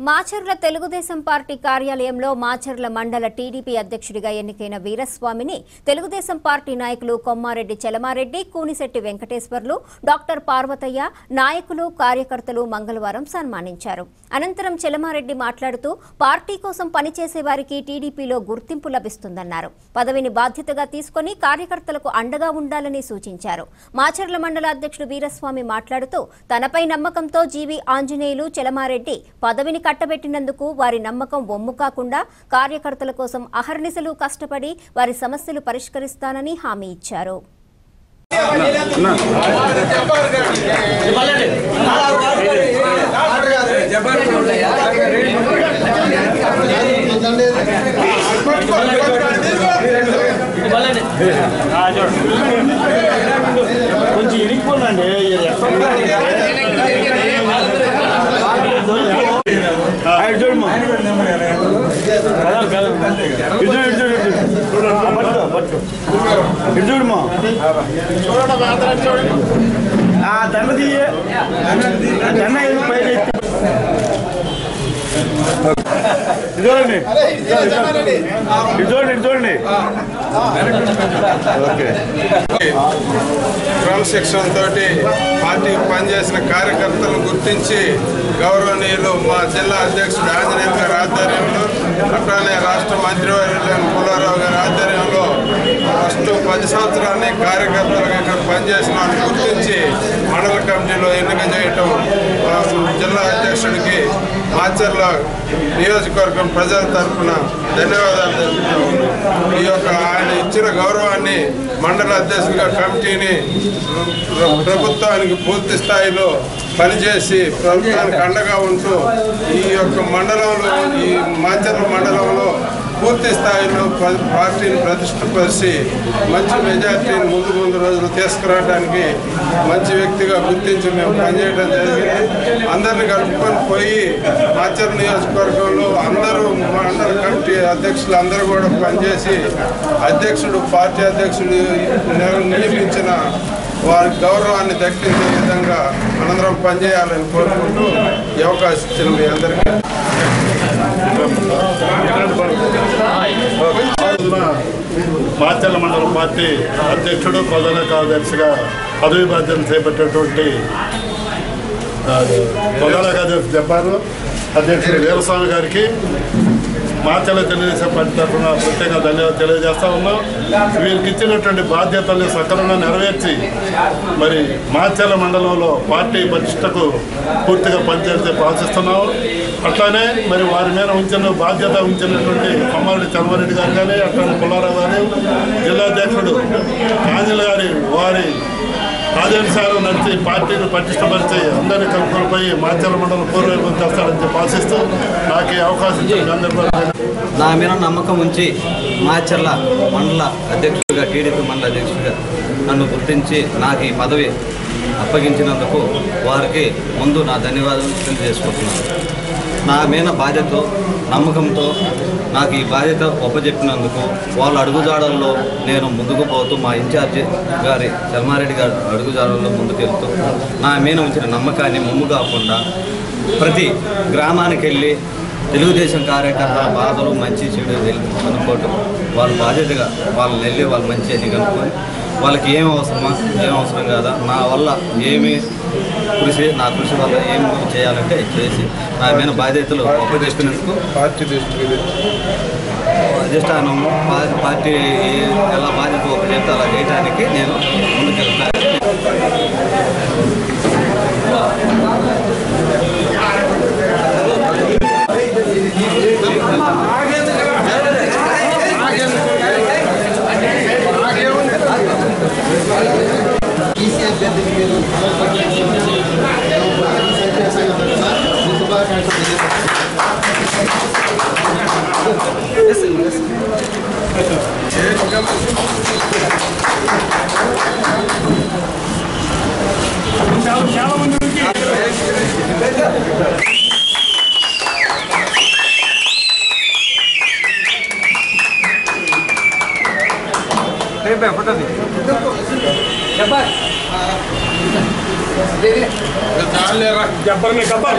Macherla Telugu Desam party కార్యాలయంలో మాచర్ల మండల TDP అధ్యక్షుడిగా ఎన్నికైన వీరస్వామిని తెలుగుదేశం పార్టీ నాయకులు కొమ్మారెడ్డి చలమారెడ్డి కూనిశెట్టి వెంకటేశ్వర్లు డాక్టర్ పార్వతయ్య నాయకులు కార్యకర్తలు మంగళవారం సన్మానించారు. అనంతరం చలమారెడ్డి మాట్లాడుతూ పార్టీ కోసం పనిచేసే వారికి టీడీపీలో గుర్తింపు లభిస్తుందన్నారు. పదవిని బాధ్యతగా తీసుకొని కార్యకర్తలకు అండగా ఉండాలని సూచించారు. మాచర్ల మండల అధ్యక్షుడు వీరస్వామి మాట్లాడుతూ తనపై నమ్మకంతో జీవి ఆంజనేయులు చలమారెడ్డి పదవిని కట్టబెట్టినందుకు వారి నమ్మకం ఒమ్ము కాకుండా కార్యకర్తల కోసం అహర్నిశలు కష్టపడి వారి సమస్యలు పరిష్కరిస్తానని హామీ ఇచ్చారు. కొంచెం ఇరిగిపోనండి ఎక్కడ ഇടിച്ചു ഇടിച്ചു ഇടിച്ചു. പറ്റും ഇടിച്ചു. വിടുമോ ആ തന്നെ തീയെ തന്നെ പൈസ చూడండి ఇది చూడండి ఇది చూడండి ఓకే. క్రమశిక్షణ తోటి పార్టీకి పనిచేసిన కార్యకర్తలను గుర్తించి గౌరవనీయులు మా జిల్లా అధ్యక్షుడు ఆంజనేయులు గారి ఆధ్వర్యంలో అట్లానే రాష్ట్ర మంత్రివర్యులైన పుల్లారావు గారి ఆధ్వర్యంలో ఫస్ట్ పది సంవత్సరాన్ని కార్యకర్తలుగా ఇక్కడ పనిచేసిన వాళ్ళని గుర్తించి మండల కమిటీలో ఎన్నిక చేయటం జిల్లా అధ్యక్షుడికి మాచర్ల నియోజకవర్గం ప్రజల తరఫున ధన్యవాదాలు తెలుపుతున్నాము ఈ యొక్క ఆయన ఇచ్చిన గౌరవాన్ని మండల అధ్యక్షుడిగా కమిటీని ప్రభుత్వానికి పూర్తి స్థాయిలో పనిచేసి ప్రభుత్వానికి అండగా ఉంటూ ఈ యొక్క మండలంలో ఈ మాచర్ల మండలంలో పూర్తి స్థాయిలో ప- పార్టీని ప్రతిష్టపరిచి మంచి మెజార్టీని ముందు ముందు రోజులు తీసుకురావడానికి మంచి వ్యక్తిగా గుర్తించి మేము పనిచేయడం జరిగింది. అందరిని కలుపుకొని పోయి మాచర్ నియోజకవర్గంలో అందరూ మండల కమిటీ అధ్యక్షులు అందరూ కూడా పనిచేసి అధ్యక్షుడు పార్టీ అధ్యక్షుడు నియమించిన వారి గౌరవాన్ని దక్కించే విధంగా అనంతరం పనిచేయాలని కోరుకుంటూ ఈ అవకాశం ఇచ్చిన మీ అందరికీ. మాచర్ల మండల పార్టీ అధ్యక్షుడు ప్రధాన కార్యదర్శిగా పదవి బాధ్యత చేపట్టేటువంటి ప్రధాన కార్యదర్శి చెప్పారు అధ్యక్షుడు వీరస్వామి గారికి మాచర్ల తెలుగుదేశం పార్టీ తరఫున ప్రత్యేక ధన్యవాదాలు తెలియజేస్తా ఉన్నాం. వీరికి ఇచ్చినటువంటి బాధ్యతల్ని సక్రమంగా నెరవేర్చి మరి మాచర్ల మండలంలో పార్టీ ప్రతిష్టకు పూర్తిగా పనిచేస్తే ఆశిస్తున్నాం అట్లానే మరి వారి మీద ఉంచిన బాధ్యత ఉంచినటువంటి కొమ్మారెడ్డి చంద్రరెడ్డి గారు కానీ అట్లానే పుల్లారావు గారు జిల్లా అధ్యక్షుడు కాంజల్ గారి వారి ఆదేశాలు నడిచి పార్టీని పటిష్టపరిచి అందరినీ కలుపుకొని మాచర్ల మండలం పూర్వవైపు చేస్తారని చెప్పి ఆశిస్తూ నాకు ఈ అవకాశం నా మీద నమ్మకం ఉంచి మాచర్ల మండల అధ్యక్షుడిగా టీడీపీ మండల అధ్యక్షుడిగా నన్ను గుర్తించి నాకు ఈ పదవి అప్పగించినందుకు వారికి ముందు నా ధన్యవాదాలు తెలియజేసుకుంటున్నాను. నా మీద బాధ్యతతో నమ్మకంతో నాకు ఈ బాధ్యత ఒప్పజెప్పినందుకు వాళ్ళ అడుగుజాడల్లో నేను ముందుకు పోతూ మా ఇన్ఛార్జి గారి శర్మారెడ్డి గారి అడుగుజాడల్లో ముందుకెళ్తూ నా మీద ఉంచిన నమ్మకాన్ని ముమ్ము కాకుండా ప్రతి గ్రామానికి వెళ్ళి తెలుగుదేశం కార్యకర్తల బాధలు మంచి చెడు వెళ్ళి కనుక్కోవటం వాళ్ళ బాధ్యతగా వాళ్ళని వెళ్ళి వాళ్ళు మంచి అని కనుక్కొని వాళ్ళకి ఏం అవసరమా ఏం అవసరం కాదా? నా వల్ల ఏమి కృషి నా కృషి వల్ల ఏం చేయాలంటే చేసి నా మీద బాధ్యతలు అప్పచెప్పినందుకు పార్టీ అధిష్టానం పార్టీ ఎలా బాధ్యత ఒప్పచెప్తే అలా చేయడానికి నేను ముందుకెళ్తాను. Hey, Ben, está bem, já vai जबर में कबर